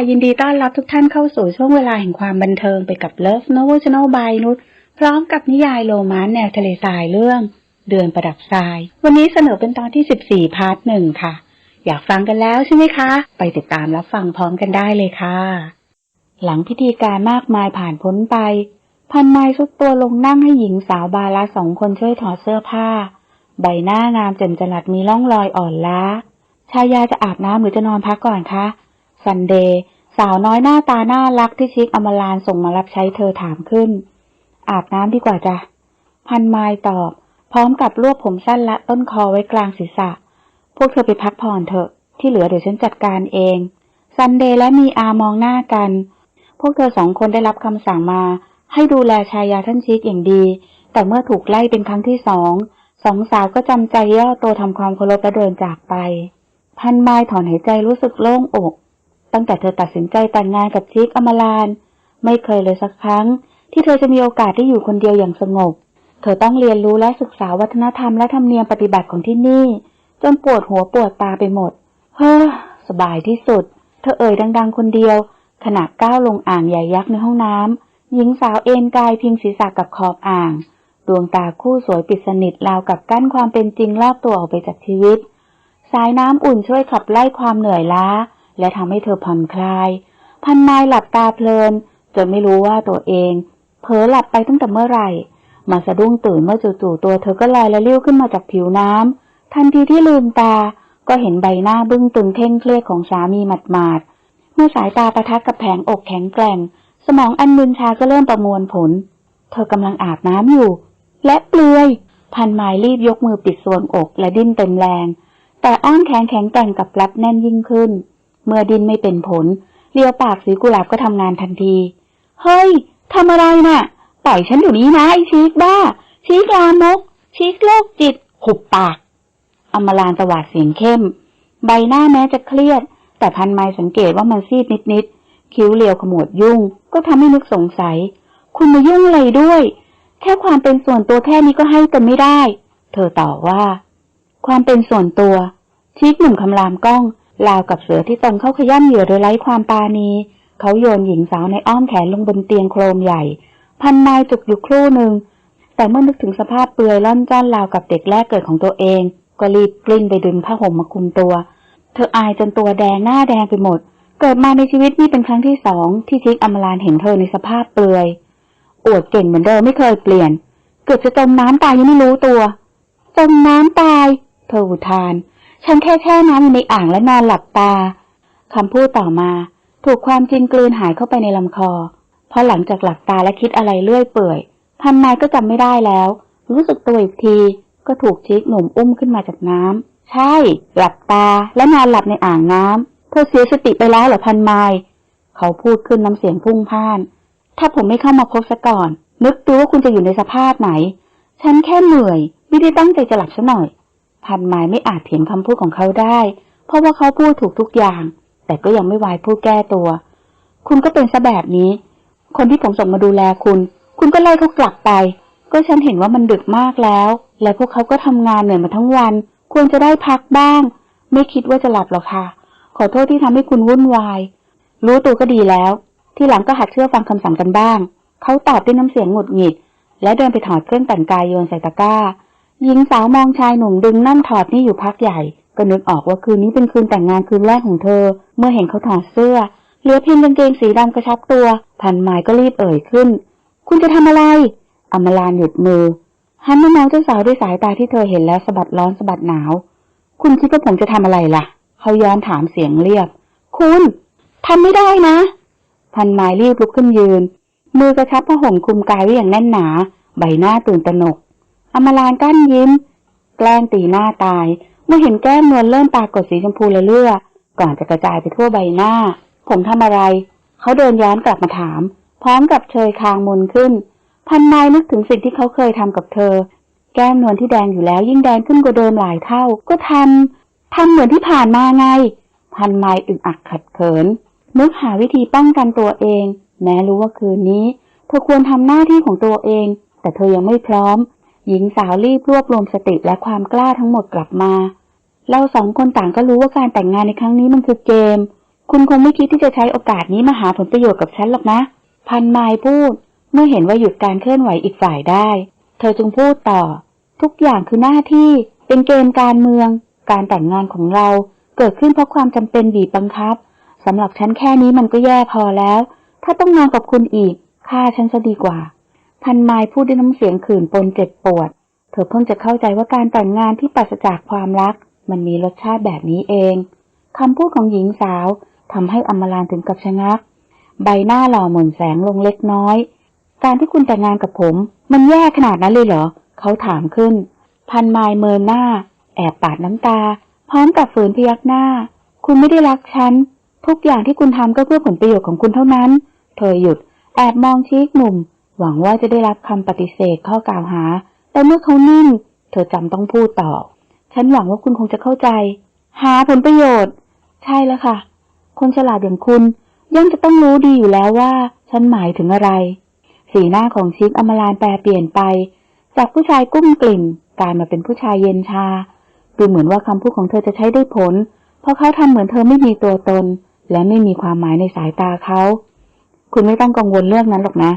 ค่ะยินดีต้อนรับทุกท่านเข้าสู่ช่วงเวลาแห่งความบันเทิงไปกับ Love Novel Channel by นุชพร้อมกับนิยายโรแมนแนวทะเลทรายเรื่อง เดือนประดับทราย วันนี้เสนอเป็นตอนที่ 14 พาร์ทหนึ่งค่ะ อยากฟังกันแล้วใช่ไหมคะ ไปติดตามรับฟังพร้อมกันได้เลยค่ะ หลังพิธีการมากมายผ่านพ้นไป พันไม้สุดตัวลงนั่งให้หญิงสาวบาลาสองคนช่วยถอดเสื้อผ้า ใบหน้างามแจ่มจรัสมีร่องรอยอ่อนล้าชายาจะอาบน้ำหรือจะนอนพักก่อนคะ ซันเดย์สาวน้อยหน้าตาน่ารักที่ชิคอมรานส่งมารับใช้เธอถามขึ้น อาบน้ำดีกว่าจ้ะ พันไมล์ตอบ พร้อมกับรวบผมสั้นและต้นคอไว้กลางศีรษะ พวกเธอไปพักผ่อนเถอะ ที่เหลือเดี๋ยวฉันจัดการเอง ซันเดย์และมีอามองหน้ากัน พวกเธอสองคนได้รับคำสั่งมา ให้ดูแลชายาท่านชิคอย่างดี แต่เมื่อถูกไล่เป็นครั้งที่สองสองสาวก็จำใจย่อตัวทำความเคารพและเดินจากไป พันไมล์ถอนหายใจรู้สึกโล่งอก ตั้งแต่เธอตัดสินใจแต่งงานกับชิคอมราน ไม่เคยเลยสักครั้ง ที่เธอจะมีโอกาสได้อยู่คนเดียวอย่างสงบ เธอต้องเรียนรู้และศึกษาวัฒนธรรมและธรรมเนียมปฏิบัติของที่นี่ จนปวดหัวปวดตาไปหมด เฮ้อ สบายที่สุด เธอเอ่ยดัง ๆ คนเดียว ขณะก้าวลงอ่างใหญ่ยักษ์ในห้องน้ำหญิงสาวเอนกายพิงศีรษะกับขอบอ่าง ดวงตาคู่สวยปิดสนิทราวกับกั้นความเป็นจริงลากตัวออกไปจากชีวิต สายน้ำอุ่นช่วยขับไล่ความเหนื่อยล้า และทำให้เธอผ่อนคลาย พันไม้หลับตาเพลิน จนไม่รู้ว่าตัวเอง เผลอหลับไปตั้งแต่เมื่อไหร่ มาสะดุ้งตื่นเมื่อจู่ๆตัวเธอก็ลอยและลิ้วขึ้นมาจากผิวน้ำทันทีที่ลืมตาก็เห็นใบหน้าบึ้งตึงเคร่งเครียดของสามีหมาดๆ เมื่อสายตาประทักกับแผงอกแข็งแกร่ง สมองอันมึนชาก็เริ่มประมวลผล เธอกำลังอาบน้ำอยู่ และเปลือย พันไม้รีบยกมือปิดส่วนอกและดิ้นเต็มแรง แต่อ้อนแขนแข็งแกร่งกับรัดแน่นยิ่งขึ้น เมื่อดินไม่เป็นผลเลียวปากสีกุหลาบก็ทำงานทันที เฮ้ยทำอะไรน่ะ ปล่อยฉันอยู่นี้นะไอชีกบ้า ชีกลามก ชีกโลกจิต หุบปาก อมรานตวาดเสียงเข้ม ใบหน้าแม้จะเครียด แต่พันไม้สังเกตว่ามันซีดนิดๆ คิ้วเรียวขมวดยุ่ง ก็ทำให้นึกสงสัย คุณมายุ่งอะไรด้วย แค่ความเป็นส่วนตัวแค่นี้ก็ให้กันไม่ได้ เธอตอบว่า ความเป็นส่วนตัว ชีกหนุ่มคำรามกล้อง ราวกับเสือที่ตนเข้าขย่ำเหยื่อโดยไร้ความปราณี เขาโยนหญิงสาวในอ้อมแขนลงบนเตียงโครมใหญ่ พันไม้จุกอยู่ครู่หนึ่ง แต่เมื่อนึกถึงสภาพเปลือยล่อนจ้อนราวกับเด็กแรกเกิดของตัวเอง ก็รีบกลิ้งไปดึงผ้าห่มมาคุมตัว เธออายจนตัวแดงหน้าแดงไปหมด เกิดมาในชีวิตนี่เป็นครั้งที่สองที่ชิคอมรานเห็นเธอในสภาพเปลือย อวดเก่งเหมือนเดิมไม่เคยเปลี่ยน เกือบจะจมน้ำตายยังไม่รู้ตัว จมน้ำตาย เธออุทาน ฉันแค่แช่น้ำอยู่ในอ่างและนอนหลับตาคำพูดต่อมา ถูกความจริงกลืนหายเข้าไปในลำคอ เพราะหลังจากหลับตาและคิดอะไรเรื่อยเปื่อยพันนายก็จำไม่ได้แล้ว รู้สึกตัวอีกทีก็ถูกชิคหนุ่มอุ้มขึ้นมาจากน้ำใช่ หลับตาและนอนหลับในอ่างน้ำเธอเสียสติไปแล้วเหรอพันไมล์เขาพูดขึ้นน้ำเสียงพุ่งพ่าน ถ้าผมไม่เข้ามาพบซะก่อน นึกดูว่าคุณจะอยู่ในสภาพไหน ฉันแค่เหนื่อย ไม่ได้ตั้งใจจะหลับซะหน่อย พันไม้ไม่อาจเถียงคำพูดของเขาได้ เพราะว่าเขาพูดถูกทุกอย่าง แต่ก็ยังไม่วายพูดแก้ตัว คุณก็เป็นซะแบบนี้ คนที่ผมส่งมาดูแลคุณ คุณก็ไล่เขากลับไป ก็ฉันเห็นว่ามันดึกมากแล้ว และพวกเขาก็ทำงานเหนื่อยมาทั้งวัน ควรจะได้พักบ้าง ไม่คิดว่าจะหลับหรอกค่ะ ขอโทษที่ทำให้คุณวุ่นวาย รู้ตัวก็ดีแล้ว ที่หลังก็หัดเชื่อฟังคำสั่งกันบ้าง เขาตอบด้วยน้ำเสียงหงุดหงิด และเดินไปถอดเครื่องแต่งกายโยนใส่ตะกร้า หญิงสาวมองชายหนุ่มดึงนั่นถอดนี่อยู่พักใหญ่ ก็นึกออกว่าคืนนี้เป็นคืนแต่งงานคืนแรกของเธอ เมื่อเห็นเขาถอดเสื้อ เหลือเพียงกางเกงสีดำกระชับตัว พันไม้ก็รีบเอ่ยขึ้น คุณจะทำอะไร อมรานหยุดมือหันมามองเจ้าสาวด้วยสายตาที่เธอเห็นแล้วสะบัดร้อนสะบัดหนาว คุณคิดว่าผมจะทำอะไรล่ะ เขาย้อนถามเสียงเรียบ คุณทำไม่ได้นะ พันไม้รีบลุกขึ้นยืน มือกระชับผ้าห่มคลุมกายไว้อย่างแน่นหนา ใบหน้าตื่นตระหนก อมรานกั้นยิ้ม แกล้งตีหน้าตาย เมื่อเห็นแก้มนวลเริ่มปรากฏสีชมพูละเลือก่อนจะกระจายไปทั่วใบหน้า ผมทำอะไร เขาเดินย้อนกลับมาถาม พร้อมกับเชยคางมนขึ้น พันไม้นึกถึงสิ่งที่เขาเคยทำกับเธอ แก้มนวลที่แดงอยู่แล้วยิ่งแดงขึ้นกว่าเดิมหลายเท่า ก็ทำทำเหมือนที่ผ่านมาไง พันไม้อึกอักขัดเขิน นึกหาวิธีป้องกันตัวเอง แม้รู้ว่าคืนนี้ เธอควรทำหน้าที่ของตัวเอง แต่เธอยังไม่พร้อม หญิงสาวรีบรวบรวมสติและความกล้าทั้งหมดกลับมา เราสองคนต่างก็รู้ว่าการแต่งงานในครั้งนี้มันคือเกม คุณคงไม่คิดที่จะใช้โอกาสนี้มาหาผลประโยชน์กับฉันหรอกนะ พันไมล์พูด เมื่อเห็นว่าหยุดการเคลื่อนไหวอีกฝ่ายได้ เธอจึงพูดต่อ ทุกอย่างคือหน้าที่ เป็นเกมการเมือง การแต่งงานของเราเกิดขึ้นเพราะความจำเป็นบีบบังคับสำหรับฉันแค่นี้มันก็แย่พอแล้ว ถ้าต้องนอนกับคุณอีกฆ่าฉันจะดีกว่า พันไมล์พูดด้วยน้ำเสียงขื่นปนเจ็บปวด เธอเพิ่งจะเข้าใจว่าการแต่งงานที่ปราศจากความรัก มันมีรสชาติแบบนี้เองคำพูดของหญิงสาวทำให้อมรานถึงกับชะงัก ใบหน้าหล่อหม่นแสงลงเล็กน้อย การที่คุณแต่งงานกับผม มันแย่ขนาดนั้นเลยเหรอ เขาถามขึ้น พันไมล์เมินหน้า แอบปาดน้ำตา พร้อมกับฝืนพยักหน้า คุณไม่ได้รักฉัน ทุกอย่างที่คุณทำก็เพื่อผลประโยชน์ของคุณเท่านั้น เธอหยุด แอบมองชีกหนุ่ม หวังว่าจะได้รับคำปฏิเสธข้อกล่าวหา แต่เมื่อเขานิ่ง เธอจำต้องพูดต่อ ฉันหวังว่าคุณคงจะเข้าใจ หาผลประโยชน์ ใช่แล้วค่ะ คนฉลาดอย่างคุณย่อมจะต้องรู้ดีอยู่แล้วว่า ฉันหมายถึงอะไร สีหน้าของชิคอมรานแปรเปลี่ยนไป จากผู้ชายกุ้มกลิ่มกลายมาเป็นผู้ชายเย็นชา ดูเหมือนว่าคำพูดของเธอจะใช้ได้ผล เพราะเขาทำเหมือนเธอไม่มีตัวตน และไม่มีความหมายในสายตาเขา คุณไม่ต้องกังวลเรื่องนั้นหรอกนะ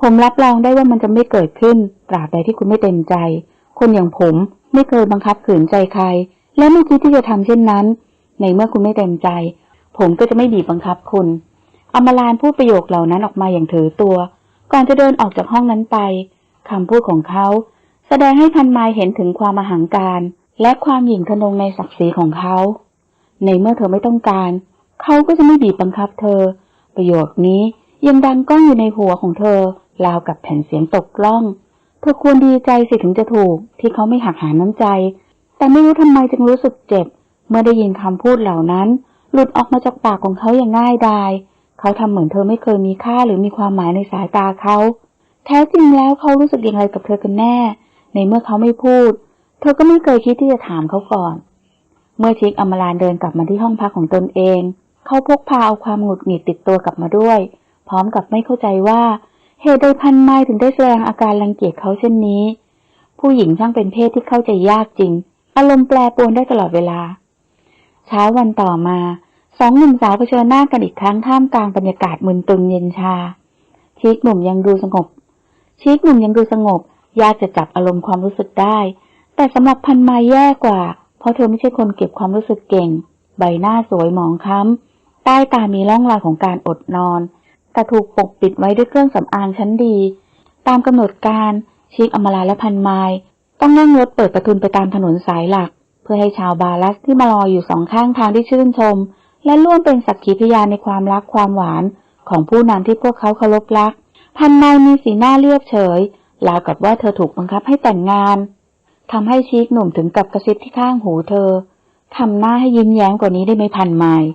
ผมรับรองได้ว่ามันจะไม่เกิดขึ้น ตราบใดที่คุณไม่เต็มใจ คนอย่างผมไม่เคยบังคับขืนใจใคร และไม่คิดที่จะทำเช่นนั้น ในเมื่อคุณไม่เต็มใจ ผมก็จะไม่บีบบังคับคุณอมรานพูดประโยคเหล่านั้นออกมาอย่างถือตัว ก่อนจะเดินออกจากห้องนั้นไปคำพูดของเขา แสดงให้พันไมล์เห็นถึงความอหังการ และความหยิ่งทะนงในศักดิ์ศรีของเขา ในเมื่อเธอไม่ต้องการ เขาก็จะไม่บีบบังคับเธอ ประโยคนี้ยังดังก้องอยู่ในหัวของเธอ ราวกับแผ่นเสียงตกล้อง เธอควรดีใจสิถึงจะถูก ที่เขาไม่หักหาน้ำใจ แต่ไม่รู้ทำไมจึงรู้สึกเจ็บ เมื่อได้ยินคำพูดเหล่านั้น หลุดออกมาจากปากของเขาอย่างง่ายดาย เขาทำเหมือนเธอไม่เคยมีค่าหรือมีความหมายในสายตาเขา แท้จริงแล้วเขารู้สึกอย่างไรกับเธอกันแน่ ในเมื่อเขาไม่พูด เธอก็ไม่เคยคิดที่จะถามเขาก่อน เมื่อชิคอมรานเดินกลับมาที่ห้องพักของตนเอง เขาพกพาเอาความหงุดหงิดติดตัวกลับมาด้วย พร้อมกับไม่เข้าใจว่า เหตุใดพันไม้ถึงได้แสดงอาการรังเกียจเขาเช่นนี้ ผู้หญิงช่างเป็นเพศที่เข้าใจยากจริง อารมณ์แปรปรวนได้ตลอดเวลา เช้าวันต่อมา สองหนุ่มสาวเผชิญหน้ากันอีกครั้งท่ามกลางบรรยากาศมึนตึงเย็นชา ชีกหนุ่มยังดูสงบ ชีกหนุ่มยังดูสงบ ยากจะจับอารมณ์ความรู้สึกได้ แต่สำหรับพันไม้แย่กว่า เพราะเธอไม่ใช่คนเก็บความรู้สึกเก่ง ใบหน้าสวยหมองคล้ำใต้ตามีร่องรอยของการอดนอน แต่ถูกปกปิดไว้ด้วยเครื่องสำอางชั้นดี ตามกำหนดการชิคอมราและพันไมล์ต้องนั่งรถเปิดประทุนไปตามถนนสายหลัก เพื่อให้ชาวบาลัสที่มารออยู่สองข้างทางที่ชื่นชม และร่วมเป็นสักขีพยานในความรักความหวานของผู้นำที่พวกเขาเคารพรัก พันไมล์มีสีหน้าเรียบเฉยราวกับว่าเธอถูกบังคับให้แต่งงานทำให้ชีคหนุ่มถึงกับกระซิบที่ข้างหูเธอทำหน้าให้ยิ้มแย้มกว่านี้ได้ไหมพันไมล์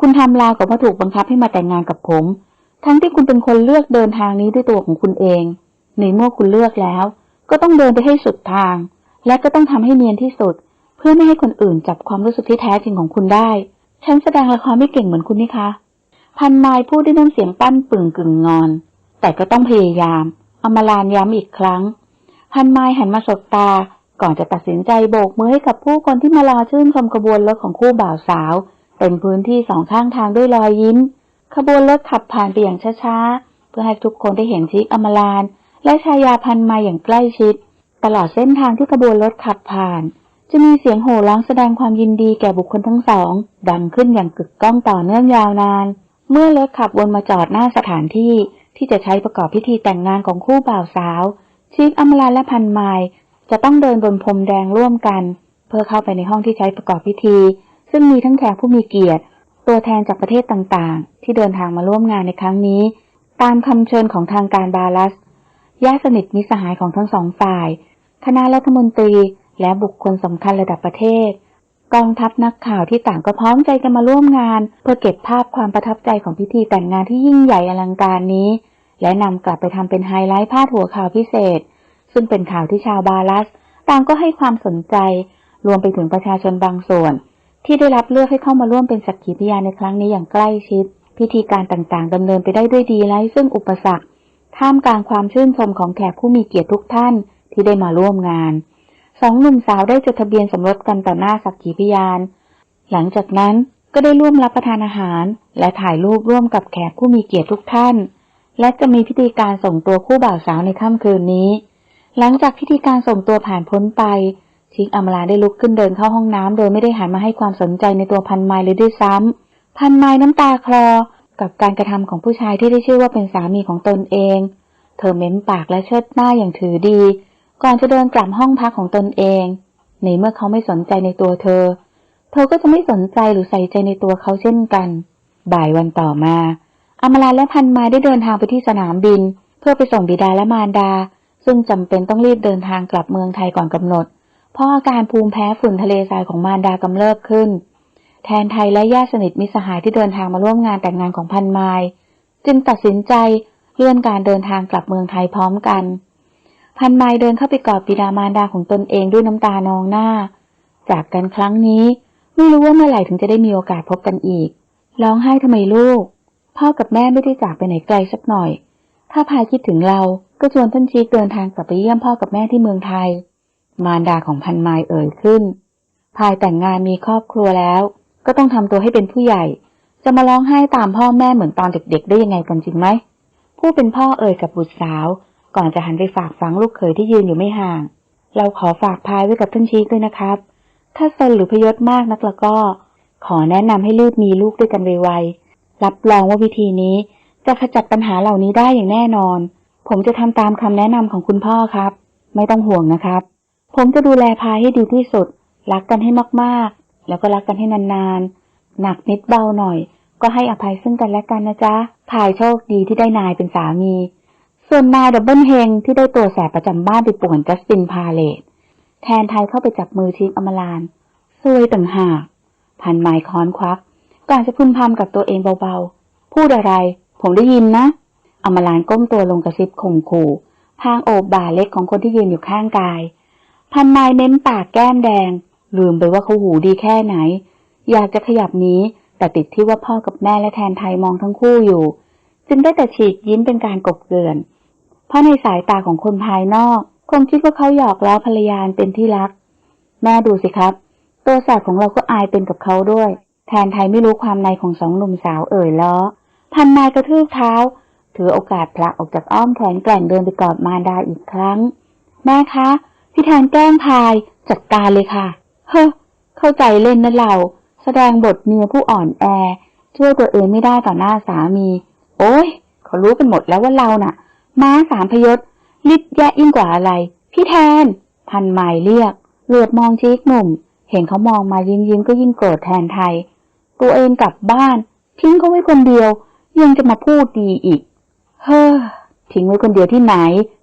คุณทำราวกับว่าถูกบังคับให้มาแต่งงานกับผม ทั้งที่คุณเป็นคนเลือกเดินทางนี้ด้วยตัวของคุณเอง ในเมื่อคุณเลือกแล้ว ก็ต้องเดินไปให้สุดทาง และก็ต้องทำให้เนียนที่สุด เพื่อไม่ให้คนอื่นจับความรู้สึกที่แท้จริงของคุณได้ ฉันแสดงละครไม่เก่งเหมือนคุณนี่คะ พันไมล์พูดด้วยน้ำเสียงปั้นปึ่งกึ่งงอน แต่ก็ต้องพยายามอมรานย้ำอีกครั้ง พันไมล์หันมาสบตา ก่อนจะตัดสินใจโบกมือให้กับผู้คนที่มารอชื่นชมขบวนรถของคู่บ่าวสาว เต็มพื้นที่สองข้างทางด้วยรอยยิ้ม ขบวนรถขับผ่านไปอย่างช้าๆ เพื่อให้ทุกคนได้เห็นชิคอมราน และชายาพันมาอย่างใกล้ชิด ตลอดเส้นทางที่ขบวนรถขับผ่าน จะมีเสียงโห่ร้องแสดงความยินดีแก่บุคคลทั้งสอง ดังขึ้นอย่างกึกก้องต่อเนื่องยาวนาน เมื่อรถขับวนมาจอดหน้าสถานที่ที่จะใช้ประกอบพิธีแต่งงานของคู่บ่าวสาวชิคอมรานและพันไมล์จะต้องเดินบนพรมแดงร่วมกัน เพื่อเข้าไปในห้องที่ใช้ประกอบพิธี ซึ่งมีทั้งแขกผู้มีเกียรติ ตัวแทนจากประเทศต่างๆ ที่เดินทางมาร่วมงานในครั้งนี้ ตามคำเชิญของทางการบาลัสญาติสนิทมิสหายของทั้งสองฝ่าย คณะรัฐมนตรีและบุคคลสำคัญระดับประเทศ กองทัพนักข่าวที่ต่างก็พร้อมใจกันมาร่วมงาน เพื่อเก็บภาพความประทับใจของพิธีแต่งงานที่ยิ่งใหญ่อลังการนี้ และนำกลับไปทำเป็นไฮไลท์พาดหัวข่าวพิเศษ ซึ่งเป็นข่าวที่ชาวบาลัสต่างก็ให้ความสนใจ รวมไปถึงประชาชนบางส่วน ที่ได้รับเลือกให้เข้ามาร่วมเป็นสักขีพยานในครั้งนี้อย่างใกล้ชิด พิธีการต่างๆดำเนินไปได้ด้วยดีไร้ซึ่งอุปสรรค ท่ามกลางความชื่นชมของแขกผู้มีเกียรติทุกท่านที่ได้มาร่วมงานสองหนุ่มสาวได้จดทะเบียนสมรสกันต่อหน้าสักขีพยาน หลังจากนั้นก็ได้ร่วมรับประทานอาหาร และถ่ายรูปร่วมกับแขกผู้มีเกียรติทุกท่าน และจะมีพิธีการส่งตัวคู่บ่าวสาวในค่ำคืนนี้ หลังจากพิธีการส่งตัวผ่านพ้นไป ชิคอมราได้ลุกขึ้นเดินเข้าห้องน้ำโดยไม่ได้หันมาให้ความสนใจในตัวพันไมล์เลยด้วยซ้ำพันไมล์น้ำตาคลอ กับการกระทำของผู้ชายที่ได้ชื่อว่าเป็นสามีของตนเอง เธอเม้มปากและเชิดหน้าอย่างถือดี ก่อนจะเดินกลับห้องพักของตนเอง ในเมื่อเขาไม่สนใจในตัวเธอ เธอก็จะไม่สนใจหรือใส่ใจในตัวเขาเช่นกัน บ่ายวันต่อมาอมราและพันไม้ได้เดินทางไปที่สนามบิน เพื่อไปส่งบิดาและมารดา ซึ่งจำเป็นต้องรีบเดินทางกลับเมืองไทยก่อนกำหนด เพราะอาการภูมิแพ้ฝุ่นทะเลทรายของมารดากำเริบขึ้น แทนไทยและญาติสนิทมิสหายที่เดินทางมาร่วมงานแต่งงานของพันไม้จึงตัดสินใจเลื่อนการเดินทางกลับเมืองไทยพร้อมกัน พันไม้เดินเข้าไปกอดบิดามารดาของตนเองด้วยน้ำตานองหน้า จากกันครั้งนี้ไม่รู้ว่าเมื่อไหร่ถึงจะได้มีโอกาสพบกันอีก ร้องไห้ทำไมลูก พ่อกับแม่ไม่ได้จากไปไหนไกลสักหน่อย ถ้าพายคิดถึงเราก็ชวนท่านชีกเดินทางกลับไปเยี่ยมพ่อกับแม่ที่เมืองไทย มารดาของพันไมเอ่ยขึ้นพายแต่งงานมีครอบครัวแล้ว ก็ต้องทำตัวให้เป็นผู้ใหญ่ จะมาร้องไห้ตามพ่อแม่เหมือนตอนเด็กๆได้ยังไงกันจริงไหม ผู้เป็นพ่อเอ่ยกับบุตรสาว ก่อนจะหันไปฝากฝังลูกเขยที่ยืนอยู่ไม่ห่าง เราขอฝากพายไว้กับท่านชีกด้วยนะครับ ถ้าซนหรือพยศมากนักแล้วก็ ขอแนะนำให้รีบมีลูกด้วยกันไวๆรับรองว่าวิธีนี้จะขจัดปัญหาเหล่านี้ได้อย่างแน่นอน ผมจะทำตามคำแนะนำของคุณพ่อครับ ไม่ต้องห่วงนะครับ ผมจะดูแลพายให้ดีที่สุด รักกันให้มากๆ แล้วก็รักกันให้นานๆ หนักนิดเบาหน่อย ก็ให้อภัยซึ่งกันและกันนะจ๊ะ พายโชคดีที่ได้นายเป็นสามี ส่วนนายดับเบิลเฮงที่ได้ตัวแสบประจำบ้านไปป่วนจัสตินพาเลตแทนไทยเข้าไปจับมือชิงอมรานซวยต่างหาก พันไม้ค้อนควักก่อนจะพึมพำกับตัวเองเบาๆ พูดอะไร ผมได้ยินนะ อมรานก้มตัวลงกระซิบข่มขู่พางโอบบ่าเล็กของคนที่ยืนอยู่ข้างกาย พันไม้เม้มปากแก้มแดง ลืมไปว่าเขาหูดีแค่ไหน อยากจะขยับนี้ แต่ติดที่ว่าพ่อกับแม่และแทนไทยมองทั้งคู่อยู่ จึงได้แต่ฉีกยิ้มเป็นการกบเกลื่อน เพราะในสายตาของคนภายนอก คงคิดว่าเขาหยอกล้อภรรยาเป็นที่รัก แม่ดูสิครับ ตัวแสบของเราก็อายเป็นกับเขาด้วย แทนไทยไม่รู้ความในของสองหนุ่มสาวเอ่ยล้อ พันนายกระทืบเท้า ถือโอกาสพละออกจากอ้อมแขนแกร่งเดินไปกอดมารดาอีกครั้ง แม่คะ พี่แทนแกล้งพายจัดการเลยค่ะ เฮ้อเข้าใจเล่นนะเราแสดงบทเมียผู้อ่อนแอ ช่วยตัวเองไม่ได้ต่อหน้าสามี โอ้ยเขารู้กันหมดแล้วว่าเราน่ะ ม้าสามพยศลิดแย่ยิ่งกว่าอะไร พี่แทน พันไมล์เรียกเหลือบมองชีกหนุ่ม เห็นเขามองมายิ้มยิ้มก็ยิ่งโกรธแทนไทย ตัวเองกลับบ้าน ทิ้งเขาไว้คนเดียว ยังจะมาพูดดีอีก เฮ้อทิ้งไว้คนเดียวที่ไหน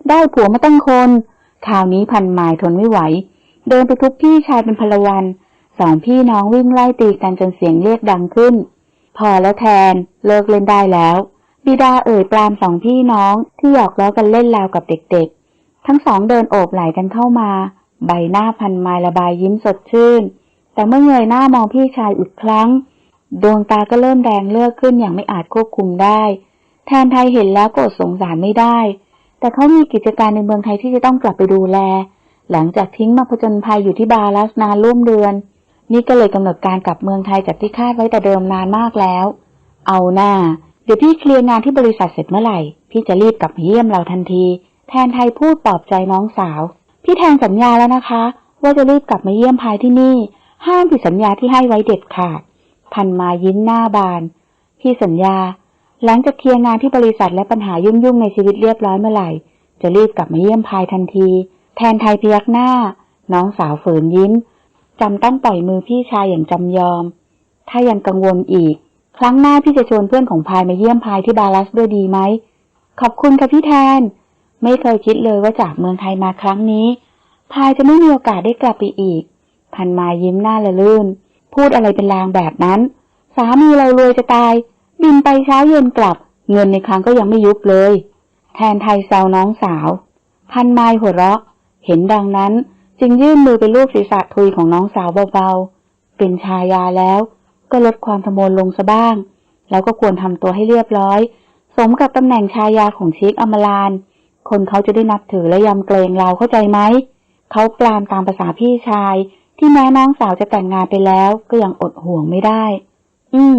ได้ผัวมาตั้งคน คราวนี้พันไมล์ทนไม่ไหว เดินไปทุบพี่ชายเป็นพลวัน สองพี่น้องวิ่งไล่ตีกันจนเสียงเรียกดังขึ้น พอแล้วแทนเลิกเล่นได้แล้ว บิดาเอ่ยปรามสองพี่น้องที่หยอกล้อกันเล่นราวกับเด็กๆ ทั้งสองเดินโอบไหล่กันเข้ามา ใบหน้าพันไม้ระบายยิ้มสดชื่น แต่เมื่อเงยหน้ามองพี่ชายอีกครั้ง ดวงตาก็เริ่มแดงเลือกขึ้นอย่างไม่อาจควบคุมได้ แทนไทยเห็นแล้วก็อดสงสารไม่ได้ แต่เขามีกิจการในเมืองไทยที่จะต้องกลับไปดูแล หลังจากทิ้งมาผจญภัยอยู่ที่บาลัสนานร่วมเดือน นี่ก็เลยกำหนดการกลับเมืองไทยจากที่คาดไว้แต่เดิมนานมากแล้ว เอาหน้า เดี๋ยวพี่เคลียร์งานที่บริษัทเสร็จเมื่อไหร่ พี่จะรีบกลับมาเยี่ยมเราทันที แทนไทยพูดปลอบใจน้องสาว พี่แทนสัญญาแล้วนะคะ ว่าจะรีบกลับมาเยี่ยมพายที่นี่ ห้ามผิดสัญญาที่ให้ไว้เด็ดขาด พันมายิ้มหน้าบาน พี่สัญญา หลังจากเคลียร์งานที่บริษัทและปัญหายุ่งๆในชีวิตเรียบร้อยเมื่อไหร่ จะรีบกลับมาเยี่ยมพายทันที แทนไทยพยักหน้า น้องสาวฝืนยิ้มจำต้องปล่อยมือพี่ชายอย่างจำยอม ถ้ายังกังวลอีก ครั้งหน้าพี่จะชวนเพื่อนของพายมาเยี่ยมพายที่บาลัสด้วยดีไหม ขอบคุณค่ะพี่แทน ไม่เคยคิดเลยว่าจากเมืองไทยมาครั้งนี้ พายจะไม่มีโอกาสได้กลับไปอีก พันมายิ้มหน้าละลื่น พูดอะไรเป็นลางแบบนั้น สามีเรารวยจะตาย บินไปเช้าเย็นกลับ เงินในครั้งก็ยังไม่ยุบเลย แทนไทยแซวน้องสาว พันไม้หัวเราะ เห็นดังนั้นจึงยื่นมือไปลูบศีรษะทุยของน้องสาวเบาๆ เป็นชายาแล้ว ก็ลดความทะโมนลงซะบ้าง แล้วก็ควรทำตัวให้เรียบร้อย สมกับตำแหน่งชายาของเชคอมราน คนเขาจะได้นับถือและยำเกรงเราเข้าใจไหม เขาปรามตามภาษาพี่ชาย ที่แม้น้องสาวจะแต่งงานไปแล้วก็ยังอดห่วงไม่ได้ อืม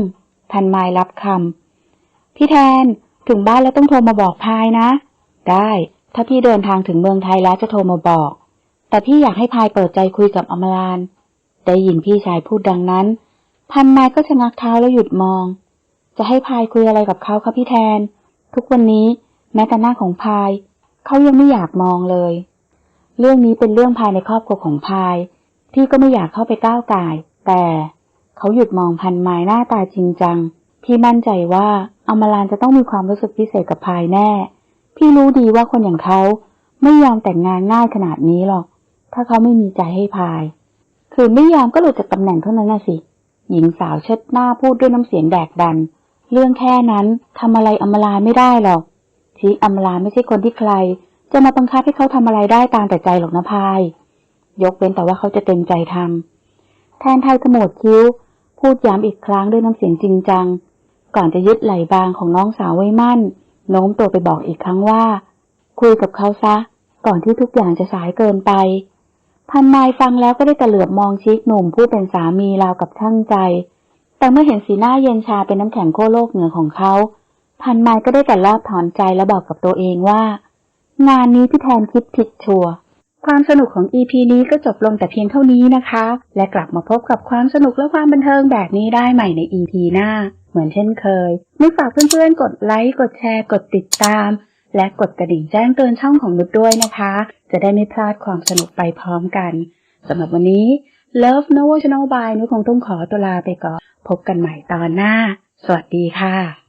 พันไม้รับคำพี่แทนถึงบ้านแล้วต้องโทรมาบอกพายนะ ได้ ถ้าพี่เดินทางถึงเมืองไทยแล้วจะโทรมาบอก แต่พี่อยากให้พายเปิดใจคุยกับอมรานได้ยินพี่ชายพูดดังนั้นพันไม้ก็ชะงักเท้าแล้วหยุดมอง จะให้พายคุยอะไรกับเขาคะพี่แทน ทุกวันนี้แม้แต่หน้าของพายเขายังไม่อยากมองเลย เรื่องนี้เป็นเรื่องภายในครอบครัวของพายพี่ก็ไม่อยากเข้าไปก้าวไก่แต่ เขาหยุดมองพันไม้หน้าตาจริงจัง พี่มั่นใจว่าอมรานจะต้องมีความรู้สึกพิเศษกับพายแน่ พี่รู้ดีว่าคนอย่างเขาไม่ยอมแต่งงานง่ายขนาดนี้หรอก ถ้าเขาไม่มีใจให้พาย คือไม่ยอมก็หลุดจากตำแหน่งเท่านั้นน่ะสิ หญิงสาวเชิดหน้าพูดด้วยน้ำเสียงแดกดัน เรื่องแค่นั้นทำอะไรอมรานไม่ได้หรอก ที่อมรานไม่ใช่คนที่ใคร จะมาบังคับให้เขาทำอะไรได้ตามแต่ใจหรอกนะพาย ยกเว้นแต่ว่าเขาจะเต็มใจทำแทนไทยขมวดคิ้ว พูดย้ำอีกครั้งด้วยน้ำเสียงจริงจัง ก่อนจะยึดไหล่บางของน้องสาวไว้มั่น โน้มตัวไปบอกอีกครั้งว่า คุยกับเขาซะ ก่อนที่ทุกอย่างจะสายเกินไป พันนายฟังแล้วก็ได้แต่เหลือบมองชิกหนุ่มผู้เป็นสามีราวกับช่างใจ แต่เมื่อเห็นสีหน้าเย็นชาเป็นน้ำแข็งโคโลกเหนือของเขา พันไม้ก็ได้แต่รอบถอนใจและบอกกับตัวเองว่า งานนี้พี่แทนคิดผิดชัวร์ ความสนุกของ EP นี้ก็จบลงแต่เพียงเท่านี้นะคะ และกลับมาพบกับความสนุกและความบันเทิงแบบนี้ได้ใหม่ใน EP หน้า เหมือนเช่นเคยไม่ฝากเพื่อนๆ กดไลค์ กดแชร์ กดติดตาม และกดกระดิ่งแจ้งเตือนช่องของนุชด้วยนะคะ จะได้ไม่พลาดความสนุกไปพร้อมกันสำหรับวันนี้ Love Novo Channel by นุชคงต้องขอตัวลาไปก่อน พบกันใหม่ตอนหน้า สวัสดีค่ะ